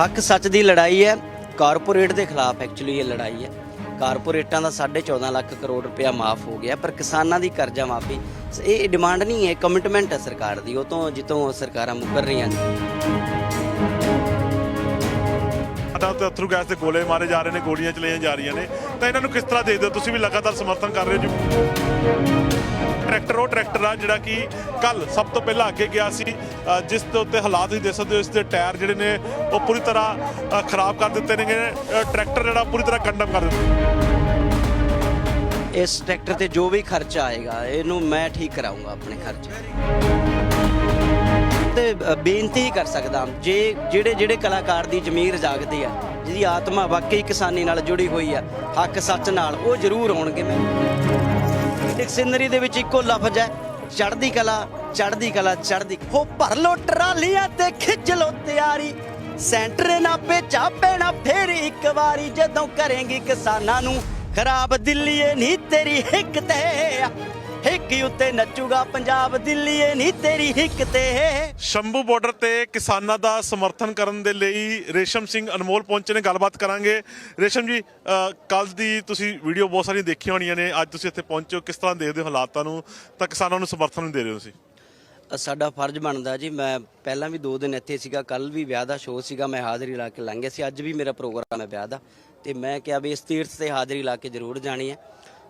ਹੱਕ ਸੱਚ ਦੀ ਲੜਾਈ ਹੈ, ਕਾਰਪੋਰੇਟ ਦੇ ਖਿਲਾਫ ਐਕਚੁਅਲੀ ਇਹ ਲੜਾਈ ਹੈ। ਕਾਰਪੋਰੇਟਾਂ ਦਾ 14.5 ਲੱਖ ਕਰੋੜ ਰੁਪਇਆ ਮਾਫ ਹੋ ਗਿਆ, ਪਰ ਕਿਸਾਨਾਂ ਦੀ ਕਰਜ਼ਾ ਮਾਫੀ ਇਹ ਡਿਮਾਂਡ ਨਹੀਂ ਹੈ ਕਮਿਟਮੈਂਟ ਹੈ ਸਰਕਾਰ ਦੀ, ਉਹ ਤੋਂ ਜਿੱਤੋਂ ਸਰਕਾਰਾਂ ਮੁਕਰ ਰਹੀਆਂ ਨੇ। ਸਾਡਾ ਤੇ ਅਥਰੂ ਗੈਸ ਦੇ ਗੋਲੇ ਮਾਰੇ ਜਾ ਰਹੇ ਨੇ, ਗੋਲੀਆਂ ਚਲਾਈਆਂ ਜਾ ਰਹੀਆਂ ਨੇ। ਤਾਂ ਇਹਨਾਂ ਨੂੰ ਕਿਸ ਤਰ੍ਹਾਂ ਦੇਖਦੇ ਹੋ? ਤੁਸੀਂ ਵੀ ਲਗਾਤਾਰ ਸਮਰਥਨ ਕਰ ਰਹੇ ਹੋ ਜੀ? ਟਰੈਕਟਰ ਉਹ ਟਰੈਕਟਰ ਆ ਜਿਹੜਾ ਕਿ ਕੱਲ ਸਭ ਤੋਂ ਪਹਿਲਾਂ ਅੱਗੇ ਗਿਆ ਸੀ। ਜਿਸ ਦੇ ਉੱਤੇ ਹਾਲਾਤ ਤੁਸੀਂ ਦੇਖ ਸਕਦੇ ਹੋ, ਇਸ ਦੇ ਟਾਇਰ ਜਿਹੜੇ ਨੇ, ਉਹ ਪੂਰੀ ਤਰ੍ਹਾਂ ਖਰਾਬ ਕਰ ਦਿੱਤੇ ਨੇ ਟਰੈਕਟਰ ਜਿਹੜਾ, ਪੂਰੀ ਤਰ੍ਹਾਂ ਕੰਡਮ ਕਰ ਦਿੱਤਾ। ਇਸ ਟਰੈਕਟਰ ਤੇ ਜੋ ਵੀ ਖਰਚਾ ਆਏਗਾ, ਇਹਨੂੰ ਮੈਂ ਠੀਕ ਕਰਾਉਂਗਾ ਆਪਣੇ ਖਰਚੇ। ਤੇ ਬੇਨਤੀ ਕਰ ਸਕਦਾ, ਜੇ ਜਿਹੜੇ ਜਿਹੜੇ ਕਲਾਕਾਰ ਦੀ ਜ਼ਮੀਰ ਜਾਗਦੀ ਆ, ਜਿਹਦੀ ਆਤਮਾ ਵਾਕਈ ਕਿਸਾਨੀ ਨਾਲ ਜੁੜੀ ਹੋਈ ਆ, ਹੱਕ ਸੱਚ ਨਾਲ, ਉਹ ਜ਼ਰੂਰ ਹੋਣਗੇ ਮੈਂ ਡਿਕਸ਼ਨਰੀ ਦੇ ਵਿੱਚ ਇੱਕੋ ਲਫ਼ਜ਼ ਹੈ, ਚੜ੍ਹਦੀ ਕਲਾ ਚੜ੍ਹਦੀ ਕਲਾ, ਚੜ੍ਹਦੀ ਹੋ ਭਰ ਲੋ ਟਰਾਲੀਆਂ ਤੇ ਖਿੱਚ ਲੋ ਤਿਆਰੀ। ਸੈਂਟਰ ਨਾ ਪੇਚਾ ਪੈਣਾ ਫੇਰ ਇੱਕ ਵਾਰੀ। ਜਦੋਂ ਕਰੇਂਗੀ ਕਿਸਾਨਾਂ ਨੂੰ, ਖਰਾਬ ਦਿੱਲੀਏ ਨਹੀਂ ਤੇਰੀ ਹਿੱਕ ਤੇ। ਹਿੱਕ ਉੱਤੇ ਨੱਚੂਗਾ ਪੰਜਾਬ, ਦਿੱਲੀਏ ਨਹੀਂ ਤੇਰੀ ਹਿੱਕ ਤੇ। ਸ਼ੰਭੂ ਬਾਰਡਰ ਤੇ ਕਿਸਾਨਾਂ ਦਾ ਸਮਰਥਨ ਕਰਨ ਦੇ ਲਈ ਰੇਸ਼ਮ ਸਿੰਘ ਅਨਮੋਲ ਪਹੁੰਚੇ ਨੇ। ਗੱਲਬਾਤ ਕਰਾਂਗੇ। ਰੇਸ਼ਮ ਜੀ ਕੱਲ ਦੀ ਤੁਸੀਂ ਵੀਡੀਓ ਬਹੁਤ ਸਾਰੀਆਂ ਦੇਖੀਆਂ ਹੋਣੀਆਂ ਨੇ। ਅੱਜ ਤੁਸੀਂ ਇੱਥੇ ਪਹੁੰਚੇ ਹੋ। ਕਿਸ ਤਰ੍ਹਾਂ ਦੇਖਦੇ ਹੋ ਹਾਲਾਤਾਂ ਨੂੰ? ਤਾਂ ਕਿਸਾਨਾਂ ਨੂੰ ਸਮਰਥਨ ਦੇ ਰਹੇ ਹੋ ਤੁਸੀਂ। ਸਾਡਾ ਫਰਜ਼ ਬਣਦਾ ਜੀ, ਮੈਂ ਪਹਿਲਾਂ ਵੀ 2 ਦਿਨ ਇੱਥੇ ਸੀਗਾ ਕੱਲ ਵੀ ਵਿਆਹ ਦਾ ਸ਼ੋਅ ਸੀਗਾ, ਮੈਂ ਹਾਜ਼ਰੀ ਲਾ ਕੇ ਲੰਘਿਆ ਸੀ। ਅੱਜ ਵੀ ਮੇਰਾ ਪ੍ਰੋਗਰਾਮ ਹੈ ਵਿਆਹ ਦਾ ਤੇ ਮੈਂ ਕਿਹਾ ਵੀ ਇਸ ਤੀਰਥ ਤੇ ਹਾਜ਼ਰੀ ਲਾ ਕੇ ਜ਼ਰੂਰ ਜਾਣੀ ਹੈ।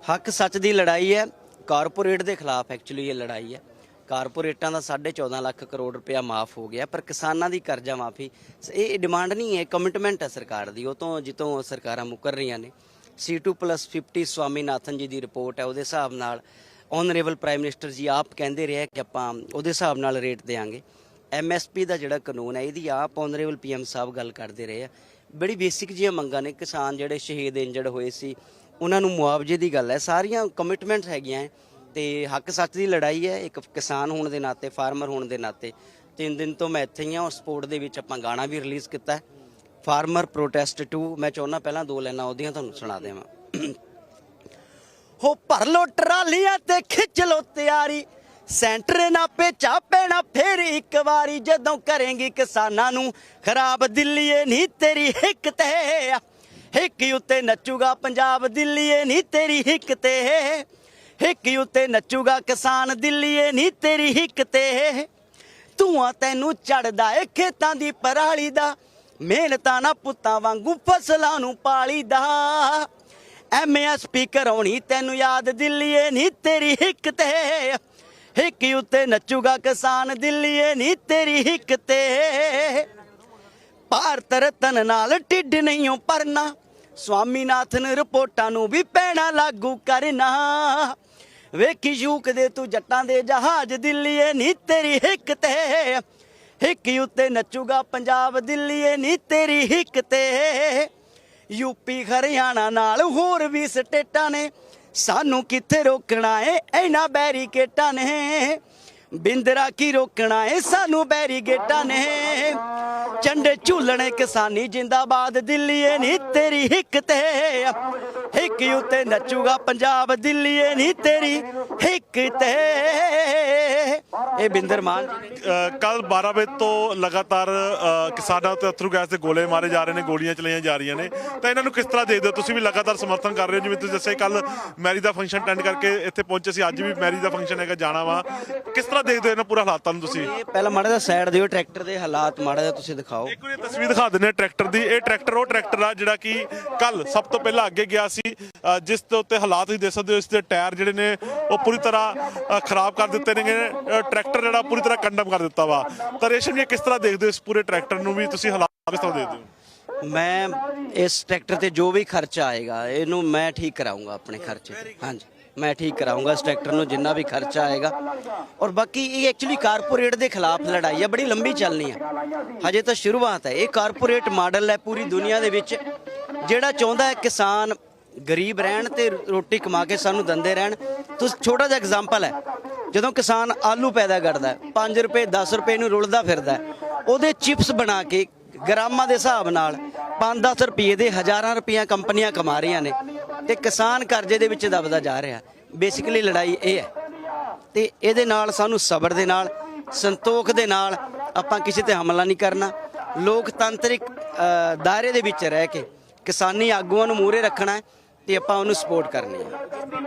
ਹੱਕ ਸੱਚ ਦੀ ਲੜਾਈ ਹੈ ਕਾਰਪੋਰੇਟ ਦੇ ਖਿਲਾਫ ਐਕਚੁਅਲੀ ਇਹ ਲੜਾਈ ਹੈ। ਕਾਰਪੋਰੇਟਾਂ ਦਾ 14.5 ਲੱਖ ਕਰੋੜ ਰੁਪਇਆ ਮਾਫ ਹੋ ਗਿਆ, ਪਰ ਕਿਸਾਨਾਂ ਦੀ ਕਰਜ਼ਾ ਮਾਫੀ ਇਹ ਡਿਮਾਂਡ ਨਹੀਂ ਹੈ ਕਮਿਟਮੈਂਟ ਹੈ ਸਰਕਾਰ ਦੀ। ਉਹ ਤੋਂ ਜਿੱਤੋਂ ਸਰਕਾਰਾਂ ਮੁਕਰ ਰਹੀਆਂ ਨੇ। C2+50 ਸਵਾਮੀਨਾਥਨ ਜੀ ਦੀ ਰਿਪੋਰਟ ਹੈ, ਉਹਦੇ ਹਿਸਾਬ ਨਾਲ ਆਨਰੇਬਲ ਪ੍ਰਾਈਮ ਮਿਨਿਸਟਰ ਜੀ, ਆਪ ਕਹਿੰਦੇ ਰਹੇ ਕਿ ਆਪਾਂ ਉਹਦੇ ਹਿਸਾਬ ਨਾਲ ਰੇਟ ਦੇਾਂਗੇ ਐਮਐਸਪੀ ਦਾ ਜਿਹੜਾ ਕਾਨੂੰਨ ਹੈ, ਇਹਦੀ ਆਪ ਆਨਰੇਬਲ ਪੀਐਮ ਸਾਹਿਬ ਗੱਲ ਕਰਦੇ ਰਹੇ ਆ। ਬੜੀ ਬੇਸਿਕ ਜਿਹੀਆਂ ਮੰਗਾਂ ਨੇ, ਕਿਸਾਨ ਜਿਹੜੇ ਸ਼ਹੀਦ ਇੰਜਰਡ ਹੋਏ ਸੀ, ਉਹਨਾਂ ਨੂੰ ਮੁਆਵਜ਼ੇ ਦੀ ਗੱਲ ਹੈ। ਸਾਰੀਆਂ ਕਮਿਟਮੈਂਟਸ ਹੈਗੀਆਂ ਹੈ ਤੇ ਹੱਕ ਸੱਚ ਦੀ ਲੜਾਈ ਹੈ, ਇੱਕ ਕਿਸਾਨ ਹੋਣ ਦੇ ਨਾਤੇ ਫਾਰਮਰ ਹੋਣ ਦੇ ਨਾਤੇ। ਤਿੰਨ ਦਿਨ ਤੋਂ ਮੈਂ ਇੱਥੇ ਹੀ ਹਾਂ ਔਰ ਸਪੋਰਟ ਦੇ ਵਿੱਚ ਆਪਾਂ ਗਾਣਾ ਵੀ ਰਿਲੀਜ਼ ਕੀਤਾ ਹੈ। ਫਾਰਮਰ ਪ੍ਰੋਟੈਸਟ 2 ਮੈਂ ਚਾਹੁੰਦਾ ਪਹਿਲਾਂ ਦੋ ਲਾਈਨਾਂ ਉਹਦੀਆਂ ਤੁਹਾਨੂੰ ਸੁਣਾ ਦੇਵਾਂ। ਹੋ ਭਰ ਲੋ ਟਰਾਲੀਆਂ ਤੇ ਖਿੱਚ ਲੋ ਤਿਆਰੀ। ਸੈਂਟਰ ਨਾ ਪੇਚਾ ਪੈਣਾ ਫੇਰ ਇੱਕ ਵਾਰੀ। ਜਦੋਂ ਕਰੇਂਗੀ ਕਿਸਾਨਾਂ ਨੂੰ ਖਰਾਬ ਦਿੱਲੀਏ ਨਹੀਂ ਤੇਰੀ ਹਿੱਕ ਤੇ। ਹਿੱਕ ਉੱਤੇ ਨੱਚੂਗਾ ਪੰਜਾਬ ਦਿੱਲੀਏ ਨਹੀਂ ਤੇਰੀ ਹਿੱਕ ਤੇ। ਹਿੱਕ ਉੱਤੇ ਨੱਚੂਗਾ ਕਿਸਾਨ ਦਿੱਲੀਏ ਨਹੀਂ ਤੇਰੀ ਹਿੱਕ ਤੇ। ਧੂਆਂ ਤੈਨੂੰ ਚੜਦਾ ਏ ਖੇਤਾਂ ਦੀ ਪਰਾਲੀ ਦਾ। ਮਿਹਨਤਾਂ ਨਾ ਪੁੱਤਾਂ ਵਾਂਗੂ ਫਸਲਾਂ ਨੂੰ ਪਾਲੀਦਾ ਐਮਐਸਪੀ ਕਰਾਉਣੀ ਤੈਨੂੰ ਯਾਦ ਦਿੱਲੀਏ ਨਹੀਂ ਤੇਰੀ ਹਿੱਕ ਤੇ। ਹਿੱਕ ਉੱਤੇ ਨੱਚੂਗਾ ਕਿਸਾਨ ਦਿੱਲੀਏ ਨਹੀਂ ਤੇਰੀ ਹਿੱਕ ਤੇ। ਭਾਰਤ ਰਤਨ ਨਾਲ ਢਿੱਡ ਨਹੀਂਓ ਪਰਨਾ ਸਵਾਮੀਨਾਥਨ ਰਿਪੋਰਟਾਂ ਨੂੰ ਵੀ ਪੈਣਾ ਲਾਗੂ ਕਰਨਾ। ਵੇਖੀ ਸ਼ੂਕ ਦੇ ਤੂੰ ਜੱਟਾਂ ਦੇ ਜਹਾਜ਼ ਦਿੱਲੀਏ ਨਹੀਂ ਤੇਰੀ ਹਿੱਕ ਤੇ। ਹਿੱਕ ਉੱਤੇ ਨੱਚੂਗਾ ਪੰਜਾਬ ਦਿੱਲੀਏ ਨਹੀਂ ਤੇਰੀ ਹਿੱਕ ਤੇ। ਯੂਪੀ ਹਰਿਆਣਾ ਨਾਲ ਹੋਰ ਵੀ ਸਟੇਟਾਂ ਨੇ। ਸਾਨੂੰ ਕਿੱਥੇ ਰੋਕਣਾ ਏ? ਇਹਨਾਂ ਬੈਰੀਕੇਟਾਂ ਨੇ। ਬਿੰਦਰਾ ਕੀ ਰੋਕਣਾ ਏ? ਸਾਨੂੰ ਬੈਰੀਗੇਟਾਂ ਨੇ। ਝੰਡੇ ਝੂਲਣੇ ਕਿਸਾਨੀ ਜਿੰਦਾਬਾਦ ਦਿੱਲੀਏ ਨਹੀਂ ਤੇਰੀ ਹਿੱਕ ਤੇ। ਹਿੱਕ ਉੱਤੇ ਨੱਚੂਗਾ ਪੰਜਾਬ ਦਿੱਲੀਏ ਨਹੀਂ ਤੇਰੀ ਹਿੱਕ ਤੇ। ਇਹ ਬਿੰਦਰ ਮਾਨ। ਕੱਲ 12 ਵਜੇ ਤੋਂ ਲਗਾਤਾਰ ਕਿਸਾਨਾਂ ਤੇ ਅਥਰੂ ਗੈਸ ਦੇ ਗੋਲੇ ਮਾਰੇ ਜਾ ਰਹੇ ਨੇ ਗੋਲੀਆਂ ਚਲਾਈਆਂ ਜਾ ਰਹੀਆਂ ਨੇ। ਤਾਂ ਇਹਨਾਂ ਨੂੰ ਕਿਸ ਤਰ੍ਹਾਂ ਦੇਖਦੇ ਹੋ? ਤੁਸੀਂ ਵੀ ਲਗਾਤਾਰ ਸਮਰਥਨ ਕਰ ਰਹੇ ਹੋ? ਜਿਵੇਂ ਤੁਸੀਂ ਦੱਸਿਆ ਕੱਲ ਮੈਰੀ ਦਾ ਫੰਕਸ਼ਨ ਅਟੈਂਡ ਕਰਕੇ ਇੱਥੇ ਪਹੁੰਚੇ ਸੀ ਅੱਜ ਵੀ ਮੈਰੀ ਦਾ ਫੰਕਸ਼ਨ ਹੈਗਾ ਜਾਣਾ ਵਾ। ਕਿਸ ਤਰ੍ਹਾਂ ਦੇਖਦੇ ਹੋ ਇਹਨਾਂ ਪੂਰਾ ਹਾਲਾਤਾਂ ਨੂੰ ਤੁਸੀਂ? ਪਹਿਲਾਂ ਮਾੜਾ ਜਿਹਾ ਸਾਈਡ ਦਿਓ ਟਰੈਕਟਰ ਦੇ ਹਾਲਾਤ ਮਾੜਾ ਜਿਹਾ ਤੁਸੀਂ ਦਿਖਾਓ। ਇੱਕ ਵਾਰੀ ਤਸਵੀਰ ਦਿਖਾ ਦਿੰਦੇ ਟਰੈਕਟਰ ਦੀ। ਇਹ ਟਰੈਕਟਰ ਉਹ ਟਰੈਕਟਰ ਆ ਜਿਹੜਾ ਕਿ ਕੱਲ ਸਭ ਤੋਂ ਪਹਿਲਾਂ ਅੱਗੇ ਗਿਆ ਸੀ ਜਿਸ ਦੇ ਉੱਤੇ ਹਾਲਾਤ ਤੁਸੀਂ ਦੇਖ ਸਕਦੇ ਹੋ ਇਸ ਦੇ ਟਾਇਰ ਜਿਹੜੇ ਨੇ ਉਹ ਪੂਰੀ ਤਰ੍ਹਾਂ ਖਰਾਬ ਕਰ ਦਿੱਤੇ ਨੇ ਟਰੈਕਟਰ ਜਿਹੜਾ ਪੂਰੀ ਤਰ੍ਹਾਂ ਕੰਡਮ ਕਰ ਦਿੱਤਾ ਵਾ। ਤਾਂ ਰੇਸ਼ਮ ਜੀ ਕਿਸ ਤਰ੍ਹਾਂ ਦੇਖਦੇ ਹੋ ਇਸ ਪੂਰੇ ਟਰੈਕਟਰ ਨੂੰ ਵੀ ਤੁਸੀਂ ਹਾਲਾਤ ਕਿਸ ਤਰ੍ਹਾਂ ਦੇਖਦੇ ਹੋ? ਮੈਂ ਇਸ ਟਰੈਕਟਰ ਤੇ ਜੋ ਵੀ ਖਰਚਾ ਆਏਗਾ, ਇਹਨੂੰ ਮੈਂ ਠੀਕ ਕਰਾਉਂਗਾ ਆਪਣੇ ਖਰਚੇ ਤੇ। ਹਾਂਜੀ, ਮੈਂ ਠੀਕ ਕਰਾਉਂਗਾ ਇਸ ਟਰੈਕਟਰ ਨੂੰ, ਜਿੰਨਾ ਵੀ ਖਰਚਾ ਆਏਗਾ। ਔਰ ਬਾਕੀ ਇਹ ਐਕਚੁਅਲੀ ਕਾਰਪੋਰੇਟ ਦੇ ਖਿਲਾਫ ਲੜਾਈ ਹੈ ਬੜੀ ਲੰਬੀ ਚੱਲਣੀ ਹੈ ਹਜੇ ਤਾਂ ਸ਼ੁਰੂਆਤ ਹੈ। ਇਹ ਕਾਰਪੋਰੇਟ ਮਾਡਲ ਹੈ ਪੂਰੀ ਦੁਨੀਆ ਦੇ ਵਿੱਚ। ਜਿਹੜਾ ਚਾਹੁੰਦਾ ਹੈ ਕਿਸਾਨ ਗਰੀਬ ਰਹਿਣ ਤੇ ਰੋਟੀ ਕਮਾ ਕੇ ਸਾਨੂੰ ਦੰਦੇ ਰਹਿਣ। ਤੁਸੀਂ, ਛੋਟਾ ਜਿਹਾ ਐਗਜ਼ਾਮਪਲ ਹੈ। ਜਦੋਂ ਕਿਸਾਨ ਆਲੂ ਪੈਦਾ ਕਰਦਾ ਹੈ 5 ਰੁਪਏ 10 ਰੁਪਏ ਨੂੰ ਰੁਲਦਾ ਫਿਰਦਾ ਉਹਦੇ ਚਿਪਸ ਬਣਾ ਕੇ ਗ੍ਰਾਮਾਂ ਦੇ ਹਿਸਾਬ ਨਾਲ 5-10 ਰੁਪਏ ਦੇ ਹਜ਼ਾਰਾਂ ਰੁਪਈਆ ਕੰਪਨੀਆਂ ਕਮਾ ਰਹੀਆਂ ਨੇ ਤੇ ਕਿਸਾਨ ਕਰਜ਼ੇ ਦੇ ਵਿੱਚ ਦਬਦਾ ਜਾ ਰਿਹਾ ਬੇਸਿਕਲੀ ਲੜਾਈ ਇਹ ਹੈ। ਤੇ ਇਹਦੇ ਨਾਲ ਸਾਨੂੰ ਸਬਰ ਦੇ ਨਾਲ, ਸੰਤੋਖ ਦੇ ਨਾਲ ਆਪਾਂ ਕਿਸੇ ਤੇ ਹਮਲਾ ਨਹੀਂ ਕਰਨਾ। ਲੋਕਤੰਤਰਿਕ ਦਾਇਰੇ ਦੇ ਵਿੱਚ ਰਹਿ ਕੇ ਕਿਸਾਨੀ ਆਗੂਆਂ ਨੂੰ ਮੂਹਰੇ ਰੱਖਣਾ ਹੈ। ਤੇ ਆਪਾਂ ਉਹਨੂੰ ਸਪੋਰਟ ਕਰਨੀ ਹੈ।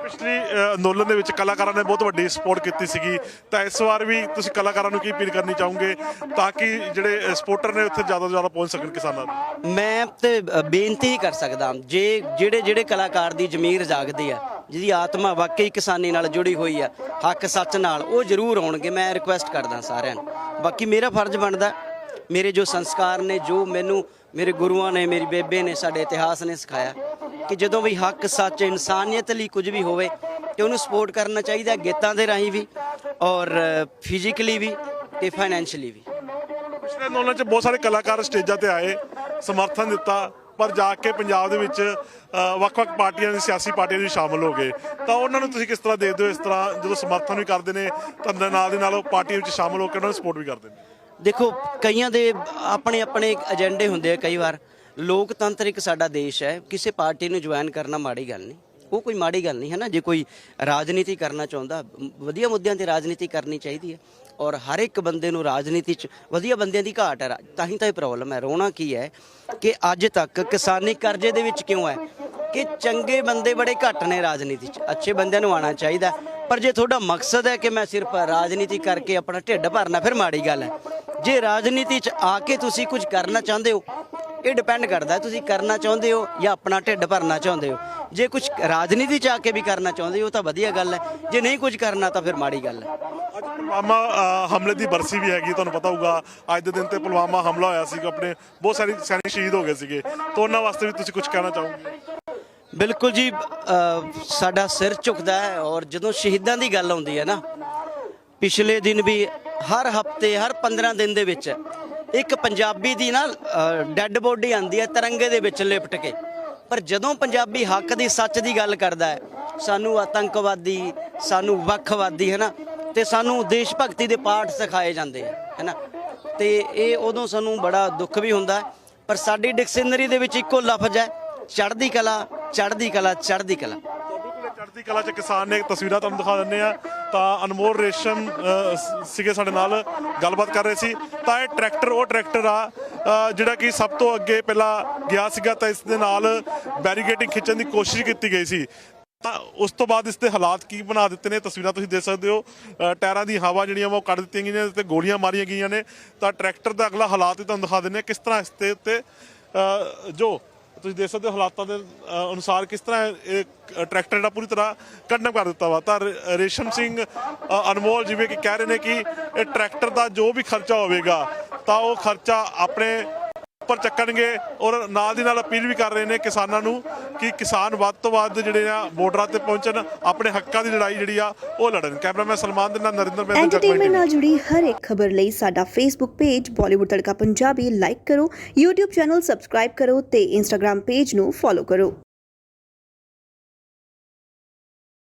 ਪਿਛਲੀ ਅ, ਅੰਦੋਲਨ ਦੇ ਵਿੱਚ ਕਲਾਕਾਰਾਂ ਨੇ ਬਹੁਤ ਵੱਡੀ ਸਪੋਰਟ ਕੀਤੀ ਸੀਗੀ ਤਾਂ ਇਸ ਵਾਰ ਵੀ ਤੁਸੀਂ ਕਲਾਕਾਰਾਂ ਨੂੰ ਕੀ ਅਪੀਲ ਕਰਨੀ ਚਾਹੋਗੇ ਤਾਂ ਕਿ ਜਿਹੜੇ ਸਪੋਰਟਰ ਨੇ ਉੱਥੇ ਜ਼ਿਆਦਾ ਤੋਂ ਜ਼ਿਆਦਾ ਪਹੁੰਚ ਸਕਣ ਕਿਸਾਨਾਂ ਤੱਕ? ਮੈਂ ਤੇ ਅ, ਬੇਨਤੀ ਹੀ ਕਰ ਸਕਦਾ ਜੇ ਜਿਹੜੇ ਜਿਹੜੇ ਕਲਾਕਾਰ ਦੀ ਜ਼ਮੀਰ ਜਾਗਦੀ ਆ ਜਿਹਦੀ ਆਤਮਾ ਵਾਕਈ ਕਿਸਾਨੀ ਨਾਲ ਜੁੜੀ ਹੋਈ ਆ ਹੱਕ ਸੱਚ ਨਾਲ ਉਹ ਜ਼ਰੂਰ ਆਉਣਗੇ ਮੈਂ ਰਿਕੁਐਸਟ ਕਰਦਾ ਸਾਰਿਆਂ ਨੂੰ। ਬਾਕੀ ਮੇਰਾ ਫਰਜ਼ ਬਣਦਾ ਮੇਰੇ ਜੋ ਸੰਸਕਾਰ ਨੇ ਜੋ ਮੈਨੂੰ ਮੇਰੇ ਗੁਰੂਆਂ ਨੇ ਮੇਰੀ ਬੇਬੇ ਨੇ ਸਾਡੇ ਇਤਿਹਾਸ ਨੇ ਸਿਖਾਇਆ ਕਿ ਜਦੋਂ ਵੀ ਹੱਕ ਸੱਚ ਇਨਸਾਨੀਅਤ ਲਈ ਕੁਝ ਵੀ ਹੋਵੇ ਤੇ ਉਹਨੂੰ ਸਪੋਰਟ ਕਰਨਾ ਚਾਹੀਦਾ ਗੀਤਾਂ ਦੇ ਰਾਹੀਂ ਵੀ ਔਰ ਫਿਜ਼ੀਕਲੀ ਵੀ ਤੇ ਫਾਈਨੈਂਸ਼ੀਅਲੀ ਵੀ। ਪਿਛਲੇ ਅੰਦੋਲਨ 'ਚ ਬਹੁਤ ਸਾਰੇ ਕਲਾਕਾਰ ਸਟੇਜਾਂ ਤੇ ਆਏ ਸਮਰਥਨ ਦਿੱਤਾ ਪਰ ਜਾ ਕੇ ਪੰਜਾਬ ਦੇ ਵਿੱਚ ਵੱਖ-ਵੱਖ ਪਾਰਟੀਆਂ ਦੀ ਸਿਆਸੀ ਪਾਰਟੀਆਂ ਦੇ ਵਿੱਚ ਸ਼ਾਮਲ ਹੋ ਗਏ। ਤਾਂ ਉਹਨਾਂ ਨੂੰ ਤੁਸੀਂ ਕਿਸ ਤਰ੍ਹਾਂ ਦੇਖਦੇ ਹੋ ਇਸ ਤਰ੍ਹਾਂ ਜਦੋਂ ਸਮਰਥਨ ਵੀ ਕਰਦੇ ਨੇ ਤਾਂ ਨਾਲ ਦੇ ਨਾਲ ਉਹ ਪਾਰਟੀ ਵਿੱਚ ਸ਼ਾਮਲ ਹੋ ਕੇ ਉਹਨਾਂ ਨੂੰ ਸਪੋਰਟ ਵੀ ਕਰਦੇ ਨੇ? ਦੇਖੋ ਕਈਆਂ ਦੇ ਆਪਣੇ ਆਪਣੇ ਏਜੰਡੇ ਹੁੰਦੇ ਆ ਕਈ ਵਾਰ। ਲੋਕਤੰਤਰ ਇੱਕ ਸਾਡਾ ਦੇਸ਼ ਹੈ, ਕਿਸੇ ਪਾਰਟੀ ਨੂੰ ਜੁਆਇਨ ਕਰਨਾ ਮਾੜੀ ਗੱਲ ਨਹੀਂ। ਉਹ ਕੋਈ ਮਾੜੀ ਗੱਲ ਨਹੀਂ ਹੈ ਨਾ ਜੇ ਕੋਈ ਰਾਜਨੀਤੀ ਕਰਨਾ ਚਾਹੁੰਦਾ, ਵਧੀਆ ਮੁੱਦਿਆਂ ਤੇ ਰਾਜਨੀਤੀ ਕਰਨੀ ਚਾਹੀਦੀ ਹੈ। ਔਰ ਹਰ ਇੱਕ ਬੰਦੇ ਨੂੰ ਰਾਜਨੀਤੀ 'ਚ ਵਧੀਆ ਬੰਦਿਆਂ ਦੀ ਘਾਟ ਹੈ ਰਾ- ਤਾਂ ਹੀ ਤਾਂ ਇਹ ਪ੍ਰੋਬਲਮ ਹੈ। ਰੋਣਾ ਕੀ ਹੈ ਕਿ ਅੱਜ ਤੱਕ ਕਿਸਾਨੀ ਕਰਜ਼ੇ ਦੇ ਵਿੱਚ ਕਿਉਂ ਹੈ? ਕਿ ਚੰਗੇ ਬੰਦੇ ਬੜੇ ਘੱਟ ਨੇ ਰਾਜਨੀਤੀ 'ਚ। ਅੱਛੇ ਬੰਦਿਆਂ ਨੂੰ ਆਉਣਾ ਚਾਹੀਦਾ ਪਰ ਜੇ ਤੁਹਾਡਾ ਮਕਸਦ ਹੈ ਕਿ ਮੈਂ ਸਿਰਫ ਰਾਜਨੀਤੀ ਕਰਕੇ ਆਪਣਾ ਢਿੱਡ ਭਰਨਾ, ਫਿਰ ਮਾੜੀ ਗੱਲ ਹੈ। ਜੇ ਰਾਜਨੀਤੀ 'ਚ ਆ ਕੇ ਤੁਸੀਂ ਕੁਝ ਕਰਨਾ ਚਾਹੁੰਦੇ ਹੋ ਇਹ ਡਿਪੈਂਡ ਕਰਦਾ ਤੁਸੀਂ ਕਰਨਾ ਚਾਹੁੰਦੇ ਹੋ ਜਾਂ ਆਪਣਾ ਢਿੱਡ ਭਰਨਾ ਚਾਹੁੰਦੇ ਹੋ। ਜੇ ਕੁਝ ਰਾਜਨੀਤੀ 'ਚ ਆ ਕੇ ਵੀ ਕਰਨਾ ਚਾਹੁੰਦੇ ਹੋ ਤਾਂ ਵਧੀਆ ਗੱਲ ਹੈ। ਜੇ ਨਹੀਂ ਕੁਝ ਕਰਨਾ ਤਾਂ ਫਿਰ ਮਾੜੀ ਗੱਲ ਹੈ। ਅੱਜ ਪੁਲਵਾਮਾ ਹਮਲੇ ਦੀ ਬਰਸੀ ਵੀ ਹੈਗੀ ਤੁਹਾਨੂੰ ਪਤਾ ਹੋਊਗਾ। ਅੱਜ ਦੇ ਦਿਨ ਤੇ ਪੁਲਵਾਮਾ ਹਮਲਾ ਹੋਇਆ ਸੀ ਆਪਣੇ ਬਹੁਤ ਸਾਰੇ ਸੈਨਿਕ ਸ਼ਹੀਦ ਹੋ ਗਏ ਸੀਗੇ। ਤਾਂ ਉਹਨਾਂ ਵਾਸਤੇ ਵੀ ਤੁਸੀਂ ਕੁਝ ਕਹਿਣਾ ਚਾਹੋਗੇ? ਬਿਲਕੁਲ ਜੀ ਸਾਡਾ ਸਿਰ ਝੁਕਦਾ ਹੈ ਔਰ ਜਦੋਂ ਸ਼ਹੀਦਾਂ ਦੀ ਗੱਲ ਆਉਂਦੀ ਹੈ ਨਾ ਪਿਛਲੇ ਦਿਨ ਵੀ ਹਰ ਹਫ਼ਤੇ ਹਰ 15 ਦਿਨ ਦੇ ਵਿੱਚ ਇੱਕ ਪੰਜਾਬੀ ਦੀ ਨਾ ਡੈੱਡ ਬੋਡੀ ਆਂਦੀ ਹੈ ਤਿਰੰਗੇ ਦੇ ਵਿੱਚ ਲਿਪਟ ਕੇ। ਪਰ ਜਦੋਂ ਪੰਜਾਬੀ ਹੱਕ ਦੀ, ਸੱਚ ਦੀ ਗੱਲ ਕਰਦਾ ਹੈ, ਸਾਨੂੰ ਆਤੰਕਵਾਦੀ, ਸਾਨੂੰ ਵੱਖਵਾਦੀ, ਹੈ ਨਾ, ਤੇ ਸਾਨੂੰ ਦੇਸ਼ ਭਗਤੀ ਦੇ ਪਾਠ ਸਿਖਾਏ ਜਾਂਦੇ ਹੈ ਨਾ। ਤੇ ਇਹ ਉਦੋਂ ਸਾਨੂੰ ਬੜਾ ਦੁੱਖ ਵੀ ਹੁੰਦਾ ਪਰ ਸਾਡੀ ਡਿਕਸ਼ਨਰੀ ਦੇ ਵਿੱਚ ਇੱਕੋ ਲਫ਼ਜ਼ ਹੈ, ਚੜ੍ਹਦੀ ਕਲਾ ਚੜ੍ਹਦੀ ਕਲਾ ਚੜ੍ਹਦੀ ਕਲਾ। ਬਿਲਕੁਲ ਕਲਾ ਚ ਕਿਸਾਨ ਨੇ ਤਸਵੀਰਾਂ ਤੁਹਾਨੂੰ ਦਿਖਾ ਦਿੰਦੇ ਆ ਤਾਂ ਅਨਮੋਲ ਰੇਸ਼ਮ ਸੀਗੇ ਸਾਡੇ ਨਾਲ, ਗੱਲਬਾਤ ਕਰ ਰਹੇ ਸੀ। ਤਾਂ ਇਹ ਟਰੈਕਟਰ, ਉਹ ਟਰੈਕਟਰ ਆ ਜਿਹੜਾ ਕਿ ਸਭ ਤੋਂ ਅੱਗੇ ਪਹਿਲਾਂ ਗਿਆ ਸੀਗਾ, ਤਾਂ ਇਸ ਦੇ ਨਾਲ ਬੈਰੀਕੇਡਿੰਗ ਖਿੱਚਣ ਦੀ ਕੋਸ਼ਿਸ਼ ਕੀਤੀ ਗਈ ਸੀ। ਤਾਂ ਉਸ ਤੋਂ ਬਾਅਦ ਇਸ ਦੇ ਹਾਲਾਤ ਕੀ ਬਣਾ ਦਿੱਤੇ ਨੇ, ਤਸਵੀਰਾਂ ਤੁਸੀਂ ਦੇਖ ਸਕਦੇ ਹੋ। ਟਾਇਰਾਂ ਦੀ ਹਵਾ ਜਿਹੜੀਆਂ ਵਾ ਉਹ ਕੱਢ ਦਿੱਤੀਆਂ ਗਈਆਂ ਨੇ, ਤੇ ਗੋਲੀਆਂ ਮਾਰੀਆਂ ਗਈਆਂ ਨੇ। ਤਾਂ ਟਰੈਕਟਰ ਦਾ ਅਗਲਾ ਹਾਲਾਤ ਵੀ ਤੁਹਾਨੂੰ ਦਿਖਾ ਦਿੰਦੇ ਹਾਂ, ਕਿਸ ਤਰ੍ਹਾਂ ਇਸ ਦੇ ਉੱਤੇ ਜੋ ਤੁਸੀਂ ਦੇਖ ਸਕਦੇ ਹੋ ਹਾਲਾਤਾਂ ਦੇ ਅ, ਅਨੁਸਾਰ ਕਿਸ ਤਰ੍ਹਾਂ ਇਹ ਟਰੈਕਟਰ ਜਿਹੜਾ ਪੂਰੀ ਤਰ੍ਹਾਂ ਕੱਢਮ ਕਰ ਦਿੱਤਾ ਵਾ। ਤਾਂ ਰੇ- ਰੇਸ਼ਮ ਸਿੰਘ ਅ, ਅਨਮੋਲ ਜਿਵੇਂ ਕਿ ਕਹਿ ਰਹੇ ਨੇ ਕਿ ਇਹ ਟਰੈਕਟਰ ਦਾ ਜੋ ਵੀ ਖਰਚਾ ਹੋਵੇਗਾ ਤਾਂ ਉਹ ਖਰਚਾ ਆਪਣੇ ਉੱਪਰ ਚੱਕਣਗੇ ਔਰ ਨਾਲ ਦੀ ਨਾਲ ਅਪੀਲ ਵੀ ਕਰ ਰਹੇ ਨੇ ਕਿਸਾਨਾਂ ਨੂੰ ਕਿ ਕਿਸਾਨ ਵੱਧ ਤੋਂ ਵੱਧ ਜਿਹੜੇ ਆ ਬਾਰਡਰਾਂ ਤੇ ਪਹੁੰਚਣ ਆਪਣੇ ਹੱਕਾਂ ਦੀ ਲੜਾਈ ਜਿਹੜੀ ਆ ਉਹ ਲੜਨ। ਕੈਮਰਾਮੈਨ ਸਲਮਾਨ ਦੇ ਨਾਲ ਨਰਿੰਦਰ ਬੈਂਦ ਐਂਟਰਟੇਨਮੈਂਟ ਨਾਲ ਜੁੜੀ ਹਰ ਇੱਕ ਖਬਰ ਲਈ ਸਾਡਾ Facebook page Bollywood Tadka Punjabi like ਕਰੋ YouTube ਚੈਨਲ ਸਬਸਕ੍ਰਾਈਬ ਕਰੋ ਤੇ Instagram ਪੇਜ ਨੂੰ ਫੋਲੋ ਕਰੋ।